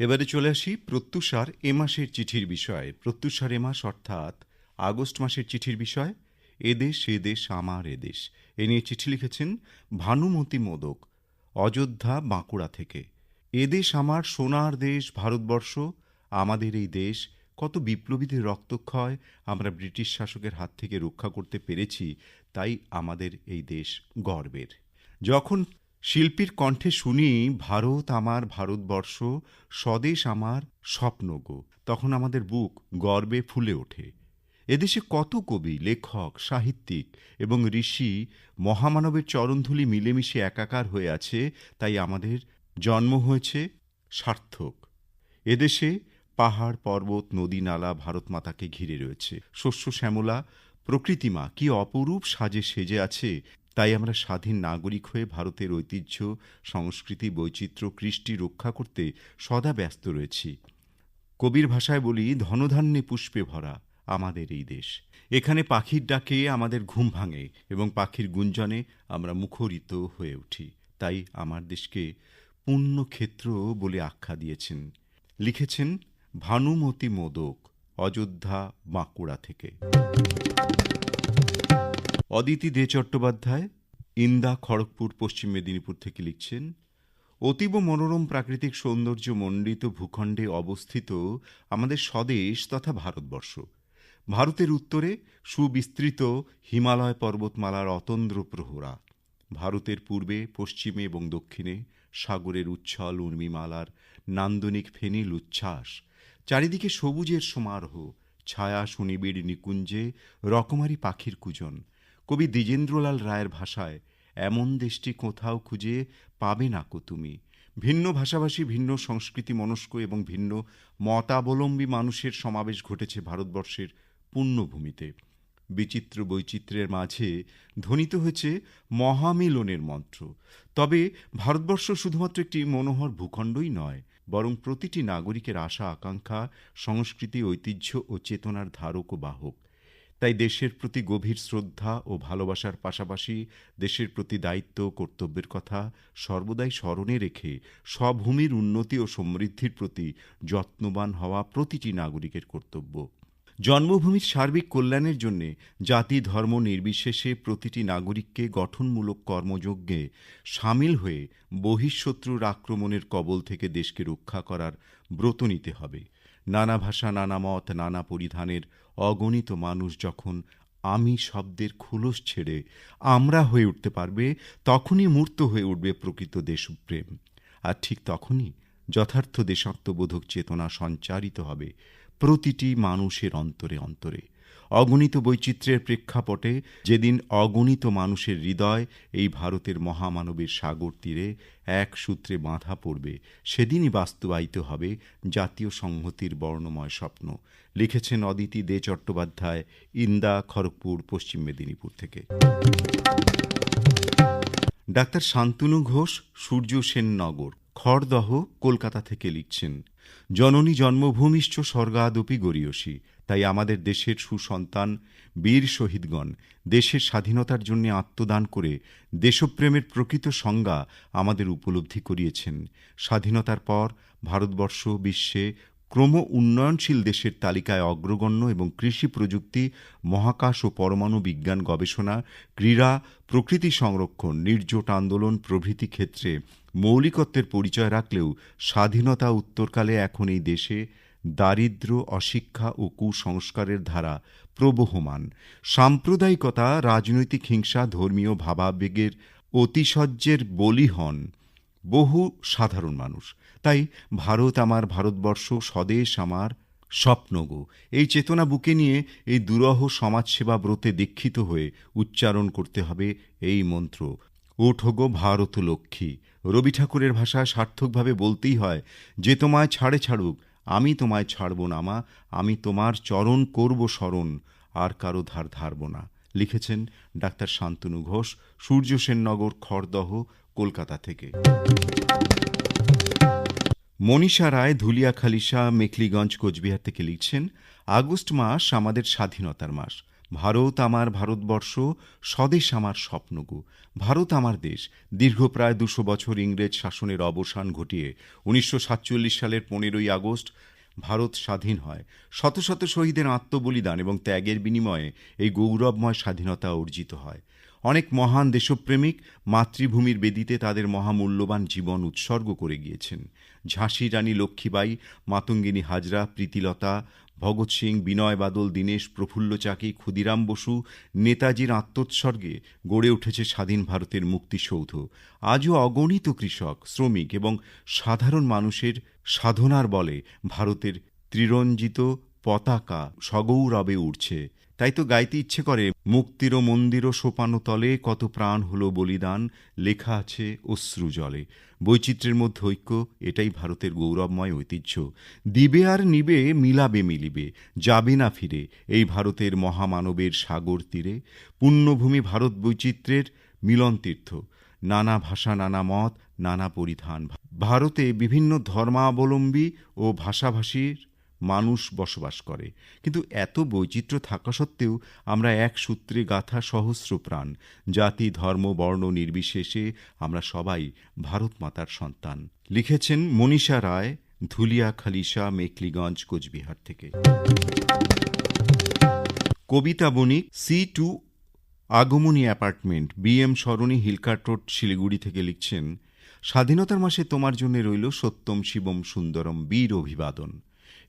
এবারে চলে আসি প্রত্যুষার এ মাসের চিঠির বিষয়ে। প্রত্যুষার এ মাস অর্থাৎ আগস্ট মাসের চিঠির বিষয়। এদেশ এ দেশ আমার এদেশ এ নিয়ে চিঠি লিখেছেন ভানুমতি মোদক, অযোধ্যা বাঁকুড়া থেকে। এদেশ আমার, সোনার দেশ, ভারতবর্ষ, আমাদের এই দেশ। কত বিপ্লবীদের রক্তক্ষয় আমরা ব্রিটিশ শাসকের হাত থেকে রক্ষা করতে পেরেছি, তাই আমাদের এই দেশ গর্বের। যখন শিল্পীর কণ্ঠে শুনি, ভারত আমার ভারতবর্ষ, স্বদেশ আমার স্বপ্ন গো। তখন আমাদের বুক গর্বে ফুলে ওঠে। এদেশে কত কবি, লেখক, সাহিত্যিক এবং ঋষি মহামানবের চরণধুলি মিলেমিশে একাকার হয়ে আছে, তাই আমাদের জন্ম হয়েছে সার্থক। এদেশে পাহাড়, পর্বত, নদী, নালা, ভারত মাতাকে ঘিরে রয়েছে। শস্য, শ্যামলা, প্রকৃতিমা, কি অপরূপ সাজে সেজে আছে তাই আমরা স্বাধীন নাগরিক হয়ে ভারতের ঐতিহ্য, সংস্কৃতি, বৈচিত্র্য, কৃষ্টি রক্ষা করতে সদা ব্যস্ত রয়েছি। কবির ভাষায় বলি, ধনধান্যে পুষ্পে ভরা আমাদের এই দেশ। এখানে পাখির ডাকে আমাদের ঘুম ভাঙে এবং পাখির গুঞ্জনে আমরা মুখরিত হয়ে উঠি। তাই আমার দেশকে পুণ্যক্ষেত্র বলে আখ্যা দিয়েছেন। লিখেছেন ভানুমতি মোদক, অযোধ্যা বাঁকুড়া থেকে। অদিতি দে চট্টোপাধ্যায়, ইন্দা খড়গপুর, পশ্চিম মেদিনীপুর থেকে লিখছেন, অতীব মনোরম প্রাকৃতিক সৌন্দর্য মণ্ডিত ভূখণ্ডে অবস্থিত আমাদের স্বদেশ তথা ভারতবর্ষ। ভারতের উত্তরে সুবিস্তৃত হিমালয় পর্বতমালার অতন্দ্র প্রহরা। ভারতের পূর্বে, পশ্চিমে এবং দক্ষিণে সাগরের উচ্ছল উর্মিমালার নান্দনিক ফেনিল উচ্ছ্বাস চারিদিকে সবুজের সমারোহ, ছায়া সুনিবিড় নিকুঞ্জে রকমারি পাখির কুজন। কবি দ্বিজেন্দ্রলাল রায়ের ভাষায়, এমন দেশটি কোথাও খুঁজে পাবে না কো তুমি। ভিন্ন ভাষাভাষী, ভিন্ন সংস্কৃতি মনস্ক এবং ভিন্ন মতাবলম্বী মানুষের সমাবেশ ঘটেছে ভারতবর্ষের পুণ্যভূমিতে বিচিত্র বৈচিত্র্যের মাঝে ধ্বনিত হয়েছে মহামিলনের মন্ত্র। তবে ভারতবর্ষ শুধুমাত্র একটি মনোহর ভূখণ্ডই নয়, বরং প্রতিটি নাগরিকের আশা, আকাঙ্ক্ষা, সংস্কৃতি, ঐতিহ্য ও চেতনার ধারক ও বাহক। তাই দেশের প্রতি গভীর শ্রদ্ধা ও ভালোবাসার পাশাপাশি দেশের প্রতি দায়িত্ব কর্তব্যের কথা সর্বদাই স্মরণে রেখে স্বভূমির উন্নতি ও সমৃদ্ধির প্রতি যত্নবান হওয়া প্রতিটি নাগরিকের কর্তব্য। জন্মভূমির সার্বিক কল্যাণের জন্যে জাতি, ধর্ম নির্বিশেষে প্রতিটি নাগরিককে গঠনমূলক কর্মযজ্ঞে সামিল হয়ে বহিঃশত্রুর আক্রমণের কবল থেকে দেশকে রক্ষা করার ব্রত নিতে হবে। নানা ভাষা, নানা মত, নানা পরিধানের অগণিত মানুষ যখন আমি শব্দের খুলস ছেড়ে আমরা হয়ে উঠতে পারবে, তখনই মূর্ত হয়ে উঠবে প্রকৃত দেশপ্রেম। আর ঠিক তখনই যথার্থ দেশাত্মবোধক চেতনা সঞ্চারিত হবে। প্রতিটি মানুষের অন্তরে অন্তরে। অগণিত বৈচিত্র্যের প্রেক্ষাপটে যেদিন অগণিত মানুষের হৃদয় এই ভারতের মহামানবের সাগর তীরে এক সূত্রে বাঁধা পড়বে, সেদিনই বাস্তবায়িত হবে জাতীয় সংহতির বর্ণময় স্বপ্ন। লিখেছেন অদিতি দে চট্টোপাধ্যায়, ইন্দা, খড়গপুর, পশ্চিম মেদিনীপুর থেকে। ডাক্তার শান্তনু ঘোষ, সূর্য সেন নগর খড়দহ, কলকাতা থেকে লিখছেন জননী জন্মভূমিশ্চ স্বর্গাদপি গরীয়সী, তাই আমাদের দেশের সুসন্তান, বীর শহীদগণ, দেশের স্বাধীনতার জন্য আত্মদান করে দেশপ্রেমের প্রকৃত সংজ্ঞা আমাদের উপলব্ধি করিয়েছেন। স্বাধীনতার পর ভারতবর্ষ বিশ্বে ক্রম উন্নয়নশীল দেশের তালিকায় অগ্রগণ্য এবং কৃষি প্রযুক্তি, মহাকাশ ও পরমাণু বিজ্ঞান গবেষণা, ক্রীড়া, প্রকৃতি সংরক্ষণ, নির্জোট আন্দোলন প্রভৃতি ক্ষেত্রে মৌলিকত্বের পরিচয় রাখলেও স্বাধীনতা উত্তরকালে এখন এই দেশে দারিদ্র, অশিক্ষা ও কুসংস্কারের ধারা প্রবহমান। সাম্প্রদায়িকতা, রাজনৈতিক হিংসা, ধর্মীয় ভাবাবেগের অতিশয্যের বলি হন বহু সাধারণ মানুষ। তাই ভারত আমার ভারতবর্ষ, স্বদেশ আমার স্বপ্নগো এই চেতনা বুকে নিয়ে এই দুরহ সমাজসেবা ব্রতে দীক্ষিত হয়ে উচ্চারণ করতে হবে এই মন্ত্র ওঠগো ভারত লক্ষ্মী। রবি ঠাকুরের ভাষা সার্থকভাবে বলতেই হয়, যে তোমায় ছাড়ে ছাড়ুক, আমি তোমায় ছাড়ব না মা, আমি তোমার চরণ করব স্মরণ আর কারও ধার ধারব না। লিখেছেন ডাক্তার শান্তনু ঘোষ, সূর্য সেননগর, খড়দহ, কলকাতা থেকে। মনীষা রায়, ধুলিয়া খালিশা, মেখলিগঞ্জ, কোচবিহার থেকে লিখছেন, আগস্ট মাস আমাদের স্বাধীনতার মাস। ভারত আমার ভারতবর্ষ, স্বদেশ আমার স্বপ্নগু। ভারত আমার দেশ। দীর্ঘ প্রায় দুশো বছর ইংরেজ শাসনের অবসান ঘটিয়ে উনিশশো সাতচল্লিশ সালের পনেরোই আগস্ট ভারত স্বাধীন হয়। শত শত শহীদের আত্মবলিদান এবং ত্যাগের বিনিময়ে এই গৌরবময় স্বাধীনতা অর্জিত হয়। অনেক মহান দেশপ্রেমিক মাতৃভূমির বেদিতে তাদের মহামূল্যবান জীবন উৎসর্গ করে গিয়েছেন। ঝাঁসি রানী লক্ষ্মীবাই মাতঙ্গিনী হাজরা, প্রীতিলতা ভগৎ সিং, বিনয় বাদল, দীনেশ প্রফুল্ল চাকি, ক্ষুদিরাম বসু নেতাজির আত্মোৎসর্গে গড়ে উঠেছে স্বাধীন ভারতের মুক্তিসৌধ। আজও অগণিত কৃষক, শ্রমিক এবং সাধারণ মানুষের সাধনার বলে ভারতের ত্রিরঞ্জিত পতাকা সগৌরবে উঠছে তাই তো গাইতে ইচ্ছে করে, মুক্তির মন্দির সোপানো তলে কত প্রাণ হলো বলিদান, লেখা আছে অশ্রু জলে। বৈচিত্র্যের মধ্যে ঐক্য, এটাই ভারতের গৌরবময় ঐতিহ্য। দিবে আর নিবে, মিলাবে মিলিবে, যাবে না ফিরে এই ভারতের মহামানবের সাগর তীরে। পুণ্যভূমি ভারত বৈচিত্র্যের মিলন তীর্থ। নানা ভাষা, নানা মত, নানা পরিধান। ভারতে বিভিন্ন ধর্মাবলম্বী ও ভাষাভাষীর মানুষ বসবাস করে। কিন্তু এত বৈচিত্র্য থাকা সত্ত্বেও আমরা এক সূত্রে গাথা সহস্র প্রাণ। জাতি, ধর্ম, বর্ণ নির্বিশেষে আমরা সবাই ভারত মাতার সন্তান। লিখেছেন মনীষা রায়, ধুলিয়া খালিশা মেকলিগঞ্জ কোচবিহার থেকে। Kabita Banik, C two Agamani apartment, B M Sarani Hill Cart Road, Siliguri থেকে লিখছেন, স্বাধীনতার মাসে তোমার জন্য রইল সত্যম শিবম সুন্দরম বীর অভিবাদন।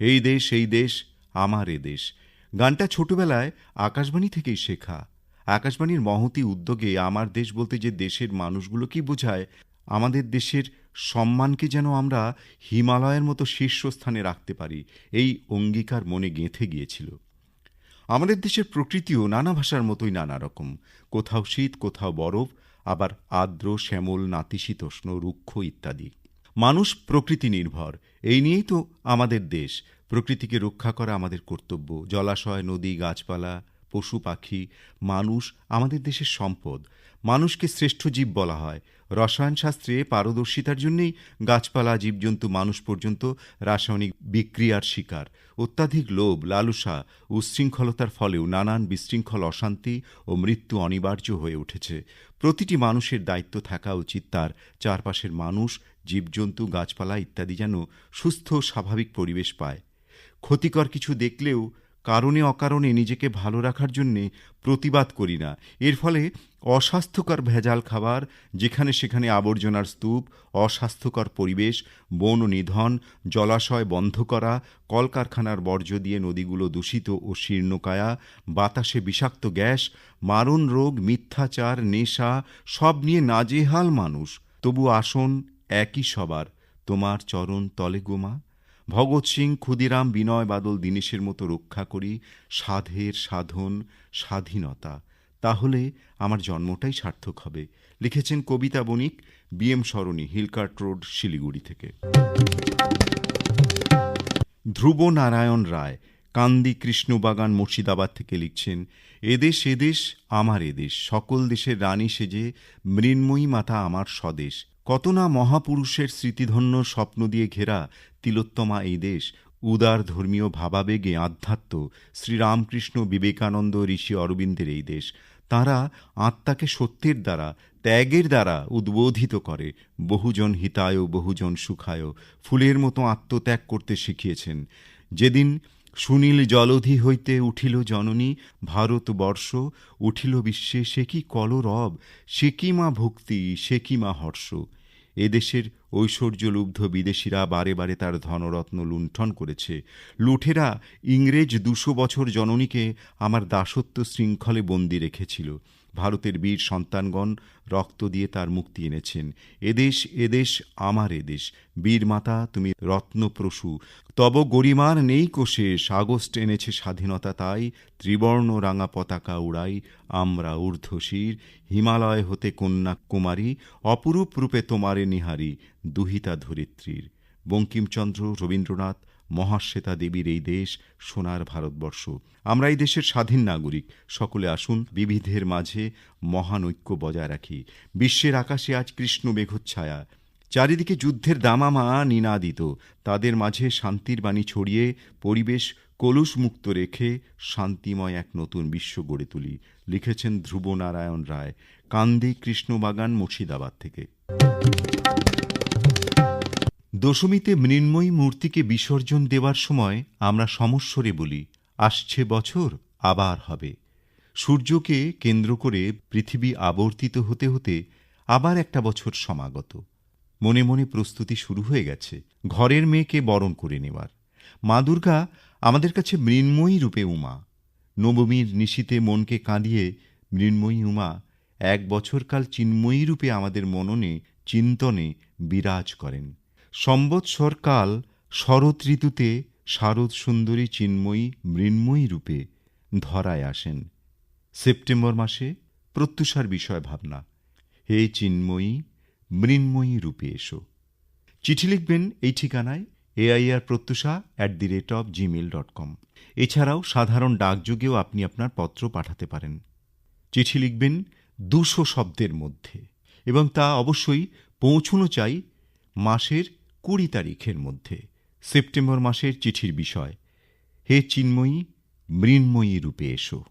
এই দেশ এই দেশ, আমার এ দেশ। গানটা ছোটবেলায় আকাশবাণী থেকেই শেখা। আকাশবাণীর মহতি উদ্যোগে আমার দেশ বলতে যে দেশের মানুষগুলো কি বোঝায়, আমাদের দেশের সম্মানকে যেন আমরা হিমালয়ের মতো শীর্ষস্থানে রাখতে পারি, এই অঙ্গীকার মনে গেঁথে গিয়েছিল। আমাদের দেশের প্রকৃতিও নানা ভাষার মতোই নানা রকম। কোথাও শীত, কোথাও বরফ, আবার আর্দ্র, শ্যামল, নাতিশীতোষ্ণ, রুক্ষ ইত্যাদি। মানুষ প্রকৃতি নির্ভর। এই নিয়েই তো আমাদের দেশ। প্রকৃতিকে রক্ষা করা আমাদের কর্তব্য। জলাশয়, নদী, গাছপালা, পশু, পাখি, মানুষ আমাদের দেশের সম্পদ। মানুষকে শ্রেষ্ঠ জীব বলা হয়। রসায়ন শাস্ত্রে পারদর্শিতার জন্যেই গাছপালা, জীবজন্তু, মানুষ পর্যন্ত রাসায়নিক বিক্রিয়ার শিকার। অত্যাধিক লোভ, লালসা উচ্ছৃঙ্খলতার ফলেও নানান বিশৃঙ্খল অশান্তি ও মৃত্যু অনিবার্য হয়ে উঠেছে। প্রতিটি মানুষের দায়িত্ব থাকা উচিত তার চারপাশের মানুষ জীবজন্তু, গাছপালা ইত্যাদি যেন সুস্থ স্বাভাবিক পরিবেশ পায়। ক্ষতিকর কিছু দেখলেও কারণে অকারণে নিজেকে ভালো রাখার জন্যে প্রতিবাদ করি না। এর ফলে অস্বাস্থ্যকর ভেজাল খাবার, যেখানে সেখানে আবর্জনার স্তূপ, অস্বাস্থ্যকর পরিবেশ, বন নিধন, জলাশয় বন্ধ করা, কলকারখানার বর্জ্য দিয়ে নদীগুলো দূষিত ও শীর্ণকায়া বাতাসে বিষাক্ত গ্যাস মারণ রোগ মিথ্যাচার, নেশা, সব নিয়ে নাজেহাল মানুষ। তবু আসন একই সবার, তোমার চরণ তলে গোমা ভগৎ সিং ক্ষুদিরাম বিনয় বাদল দীনেশের মতো রক্ষা করি, সাধের সাধন, স্বাধীনতা। তাহলে আমার জন্মটাই সার্থক হবে। লিখেছেন Kabita Banik B M Sarani, Hill Cart Road, Siliguri থেকে। ধ্রুব নারায়ণ রায়, কান্দি কৃষ্ণবাগান মুর্শিদাবাদ থেকে লিখছেন, এদেশ এদেশ, আমার এদেশ। সকল দেশের রানী সেজে, মৃন্ময়ী মাতা আমার স্বদেশ। কত না মহাপুরুষের স্মৃতিধন্য স্বপ্ন দিয়ে ঘেরা তিলোত্তমা এই দেশ, উদার ধর্মীয় ভাবাবেগে আধ্যাত্ম, শ্রীরামকৃষ্ণ বিবেকানন্দ ঋষি অরবিন্দের এই দেশ। তাঁরা আত্মাকে সত্যের দ্বারা, ত্যাগের দ্বারা উদ্বোধিত করে। বহুজন হিতায়, বহুজন সুখায় ফুলের মতো আত্মত্যাগ করতে শিখিয়েছেন। যেদিন সুনীল জলধি হইতে উঠিল জননী ভারতবর্ষ উঠিল বিশ্বে সে কি কলরব, সে কি মা ভক্তি, সে কি মা হর্ষ। এদেশের ঐশ্বর্যলুব্ধ বিদেশিরা বারে বারে তার ধনরত্ন লুণ্ঠন করেছে। লুঠেরা ইংরেজ দুশো বছর জননীকে আমার দাসত্ব শৃঙ্খলে বন্দি রেখেছিল। ভারতের বীর সন্তানগণ রক্ত দিয়ে তার মুক্তি এনেছেন। এদেশ এদেশ, আমার এদেশ। বীর মাতা, তুমি রত্নপ্রসূ। তব গরিমার নেই কোষেশ আগস্ট এনেছে স্বাধীনতা তাই। ত্রিবর্ণ রাঙা পতাকা উড়াই, আমরা ঊর্ধ্বশির। হিমালয় হতে কন্যা কুমারী, অপরূপ রূপে তোমারে নিহারি, দুহিতা ধরিত্রীর। বঙ্কিমচন্দ্র, রবীন্দ্রনাথ মহাশ্বেতা দেবীর এই দেশ সোনার ভারতবর্ষ। আমরা এই দেশের স্বাধীন নাগরিক। সকলে আসুন বিবিধের মাঝে মহান ঐক্য বজায় রাখি। বিশ্বের আকাশে আজ কৃষ্ণ মেঘচ্ছায়া। চারিদিকে যুদ্ধের দামামা নিনাদিত। তাদের মাঝে শান্তির বাণী ছড়িয়ে পরিবেশ কলুষ মুক্ত রেখে শান্তিময় এক নতুন বিশ্ব গড়ে তুলি, লিখেছেন ধ্রুবনারায়ণ রায়। কান্দি কৃষ্ণবাগান মুর্শিদাবাদ থেকে। দশমীতে মৃন্ময়ী মূর্তিকে বিসর্জন দেওয়ার সময় আমরা সমস্বরে বলি, আসছে বছর, আবার হবে। সূর্যকে কেন্দ্র করে পৃথিবী আবর্তিত হতে হতে আবার একটা বছর সমাগত। মনে মনে প্রস্তুতি শুরু হয়ে গেছে, ঘরের মেয়েকে বরণ করে নেওয়ার। মা দুর্গা আমাদের কাছে মৃন্ময়ী রূপে উমা। নবমীর নিশীতে মনকে কাঁদিয়ে, মৃন্ময়ী উমা, এক বছরকাল চিন্ময়ী রূপে আমাদের মননে, চিন্তনে বিরাজ করেন। সম্বৎসর কাল শরৎ ঋতুতে শারদ সুন্দরী চিন্ময়ী মৃন্ময়ী রূপে ধরায় আসেন। সেপ্টেম্বর মাসে প্রত্যুষার বিষয় ভাবনা। হে চিন্ময়ী, মৃন্ময়ী রূপে এসো। চিঠি লিখবেন এই ঠিকানায় AIR Pratyusha at the rate of Gmail dot com এছাড়াও সাধারণ ডাকযোগেও আপনি আপনার পত্র পাঠাতে পারেন। চিঠি লিখবেন দুশো শব্দের মধ্যে এবং তা অবশ্যই পৌঁছনো চাই মাসের কুড়ি তারিখের মধ্যে সেপ্টেম্বর মাসের চিঠির বিষয় হে চিন্ময়ী মৃন্ময়ী রূপে এসো।